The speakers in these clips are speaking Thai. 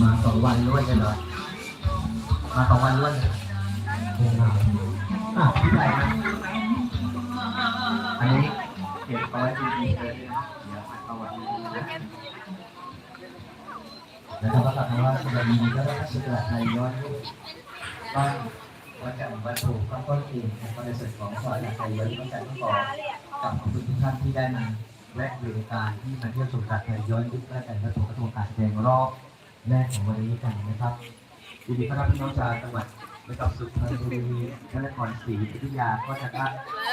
มาสองวันรวดเลยเหรอมาสองวันรวดเลยโอ้โหอะพี่ใหญ่นะอันนี้เก็บเอาไว้ดีๆเลยนะเดี๋ยวเอาไว้ดีๆนะแล้วก็กลับมาว่าจะมีก็ได้สุดละในย้อนยุคบ้านวัดจันทร์วัดถูกข้าวต้นเองนะครับในส่วนของซอยหลักใจย้อนยุควัดจันทร์ต้องขอกับขอบคุณทุกท่านที่ได้มาแวะดูการที่มาเที่ยวชมการแสดงย้อนยุคและแต่ละตัวกระทรวงการแสดงรอบ แรกของวันนี้กันนะครับยินดีต้อนรับพี่น้องชาวจังหวัดนะครับสุพรรณบุรีพระนครศรีอยุธยาก็จะได้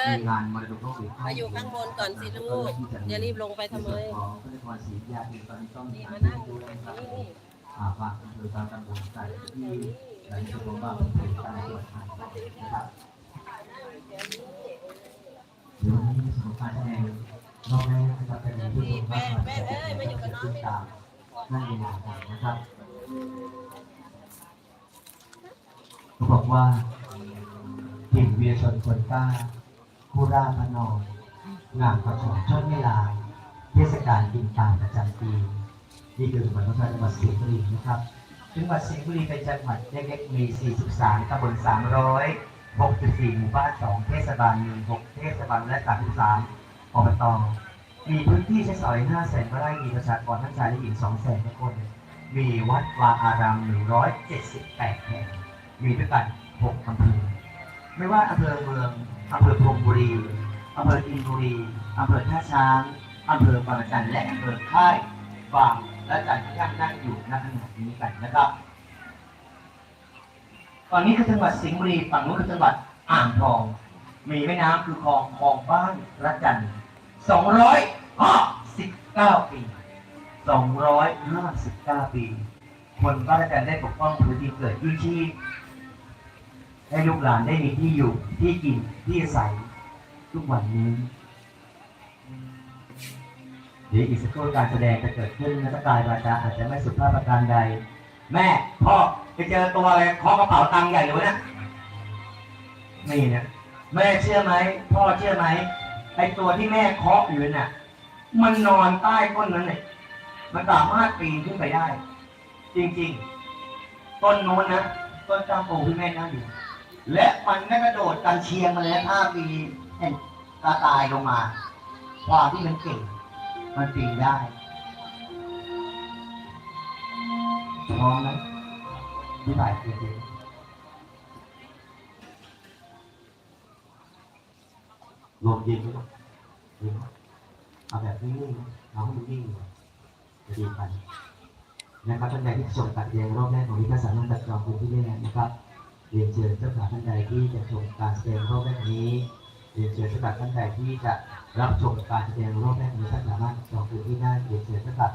มีงานมรดกโลกหรือมาอยู่ข้างบนก่อนสิลูกอย่ารีบลงไปทำไมของพระนครศรีอยุธยาเองตอนนี้ต้องนี่มีมาการนั่งดูแลนี่ครับนี่อ่าฝากอำเภอตามตำบลใส่ที่หลายชั่วโมงบ้างเป็นการตรวจทางนะครับเดี๋ยววันนี้ในส่วนของการแสดงรอบแรกนะครับจะมีผู้ชมมากมายที่จะติดตาม นั่นเองนะครับเขาบอกว่าถิ่นเวียชนคนกล้าผู้ราพนองงามประสงช่วงเวลา เทศกาลกินตามประจำปีนี่คือจังหวัดพัทยาจังหวัดสิงห์บุรีนะครับจังหวัดสิงห์บุรีเป็นจังหวัดเล็กๆมี 43ตำบล364 หมู่บ้าน 2 เทศบาลมี6เทศบาลและ 33อบต มีพื้นที่ใช้สอย5แสนไร่มีประชากรทั้งชายและหญิง2แสนคน มีวัดวาอาราม 178 แห่ง มีด้วยกัน 6อำเภอ ไม่ว่าอำเภอเมืองอำเภอพรมบุรีอำเภออินบุรีอำเภอท่าช้างอำเภอบางจันและอำเภอค่ายบางและจันทร์ย่างนั่งอยู่ณขณะนี้กันนะครับฝั่งนี้คือจังหวัดสิงห์บุรีฝั่งนู้นคือจังหวัดอ่างทอง มีแม่น้ำคือคลองคลองบ้านระจันทร์ 259ปี 259 ปี คนบ้านระจันทร์ได้ปกป้องพื้นที่เกิดยิ่ชีพให้ลูกหลานได้มีที่อยู่ที่กินที่อาศัยทุกวันนี้เดี๋ยวอีกสักครู่การแสดงจะเกิดขึ้นนักกายวาจาอาจจะไม่สุภาพประการใด แม่พ่อไปเจอตัวอะไรเคาะกระเป๋าตังค์ใหญ่เลยวะนี่นี่เนี่ยแม่เชื่อไหมพ่อเชื่อไหมไอตัวที่แม่เคาะอยู่น่ะ มันนอนใต้ต้นนั้นเนี่ยมันสามารถปีนขึ้นไปได้ จริงๆ ต้นโน้นนะต้นจามปูที่แม่นั่งอยู่ และมันก็กระโดดกันเชียงมาเลยห้าปีเห็นตาตายลงมา ความที่มันเก่ง มันปีนได้พร้อมไหมพี่บ่ายเก่งๆลมเย็นไหมลูกเย็นไหม เอาแบบนิ่งๆเอาให้มันนิ่งจะดีไปนะครับท่านใดที่ชมการแสดงรอบแรกของนี้ก็สามารถตัดจองคุณที่ได้นะครับเรียนเชิญเจ้าขาท่านใดที่จะชมการแสดงรอบแรกนี้เรียนเชิญเจ้าขาท่านใดที่จะรับชมการแสดงรอบแรกนี้ท่านสามารถจองพื้นที่ได้เรียนเชิญเจ้าขา